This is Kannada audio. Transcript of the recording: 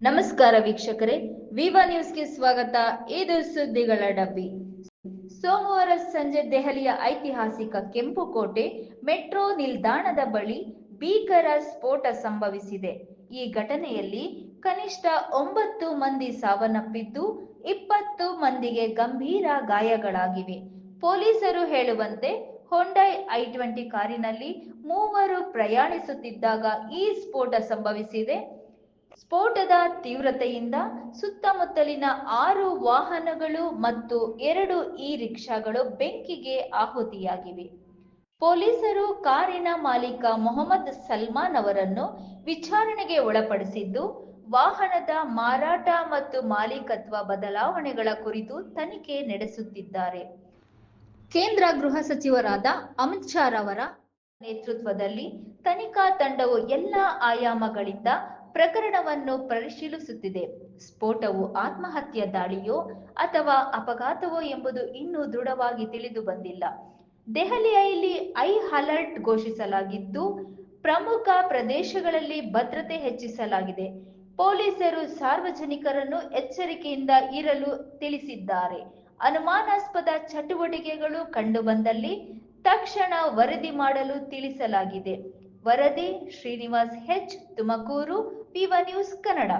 ನಮಸ್ಕಾರ ವೀಕ್ಷಕರೇ, ವಿವಾ ನ್ಯೂಸ್ಗೆ ಸ್ವಾಗತ. ಇದು ಸುದ್ದಿಗಳ ಡಬ್ಬಿ. ಸೋಮವಾರ ಸಂಜೆ ದೆಹಲಿಯ ಐತಿಹಾಸಿಕ ಕೆಂಪುಕೋಟೆ ಮೆಟ್ರೋ ನಿಲ್ದಾಣದ ಬಳಿ ಭೀಕರ ಸ್ಫೋಟ ಸಂಭವಿಸಿದೆ. ಈ ಘಟನೆಯಲ್ಲಿ ಕನಿಷ್ಠ ಒಂಬತ್ತು ಮಂದಿ ಸಾವನ್ನಪ್ಪಿದ್ದು, ಇಪ್ಪತ್ತು ಮಂದಿಗೆ ಗಂಭೀರ ಗಾಯಗಳಾಗಿವೆ. ಪೊಲೀಸರು ಹೇಳುವಂತೆ ಹೊಂಡೈ ಐ ಟ್ವೆಂಟಿ ಕಾರಿನಲ್ಲಿ ಮೂವರು ಪ್ರಯಾಣಿಸುತ್ತಿದ್ದಾಗ ಈ ಸ್ಫೋಟ ಸಂಭವಿಸಿದೆ. ಸ್ಫೋಟದ ತೀವ್ರತೆಯಿಂದ ಸುತ್ತಮುತ್ತಲಿನ ಆರು ವಾಹನಗಳು ಮತ್ತು ಎರಡು ಇ ರಿಕ್ಷಾಗಳು ಬೆಂಕಿಗೆ ಆಹುತಿಯಾಗಿವೆ. ಪೊಲೀಸರು ಕಾರಿನ ಮಾಲೀಕ ಮೊಹಮ್ಮದ್ ಸಲ್ಮಾನ್ ಅವರನ್ನು ವಿಚಾರಣೆಗೆ ಒಳಪಡಿಸಿದ್ದು, ವಾಹನದ ಮಾರಾಟ ಮತ್ತು ಮಾಲೀಕತ್ವ ಬದಲಾವಣೆಗಳ ಕುರಿತು ತನಿಖೆ ನಡೆಸುತ್ತಿದ್ದಾರೆ. ಕೇಂದ್ರ ಗೃಹ ಸಚಿವರಾದ ಅಮಿತ್ ಶಾ ರವರ ನೇತೃತ್ವದಲ್ಲಿ ತನಿಖಾ ತಂಡವು ಎಲ್ಲ ಆಯಾಮಗಳಿಂದ ಪ್ರಕರಣವನ್ನು ಪರಿಶೀಲಿಸುತ್ತಿದೆ. ಸ್ಫೋಟವು ಆತ್ಮಹತ್ಯೆ ದಾಳಿಯೋ ಅಥವಾ ಅಪಘಾತವೋ ಎಂಬುದು ಇನ್ನೂ ದೃಢವಾಗಿ ತಿಳಿದು ಬಂದಿಲ್ಲ. ದೆಹಲಿಯಲ್ಲಿ ಐ ಅಲರ್ಟ್ ಘೋಷಿಸಲಾಗಿದ್ದು, ಪ್ರಮುಖ ಪ್ರದೇಶಗಳಲ್ಲಿ ಭದ್ರತೆ ಹೆಚ್ಚಿಸಲಾಗಿದೆ. ಪೊಲೀಸರು ಸಾರ್ವಜನಿಕರನ್ನು ಎಚ್ಚರಿಕೆಯಿಂದ ಇರಲು ತಿಳಿಸಿದ್ದಾರೆ. ಅನುಮಾನಾಸ್ಪದ ಚಟುವಟಿಕೆಗಳು ಕಂಡುಬಂದಲ್ಲಿ ತಕ್ಷಣ ವರದಿ ಮಾಡಲು ತಿಳಿಸಲಾಗಿದೆ. ವರದಿ ಶ್ರೀನಿವಾಸ್ ಹೆಚ್ ತುಮಕೂರು ಪಿವ ನ್ಯೂಸ್ ಕನ್ನಡ.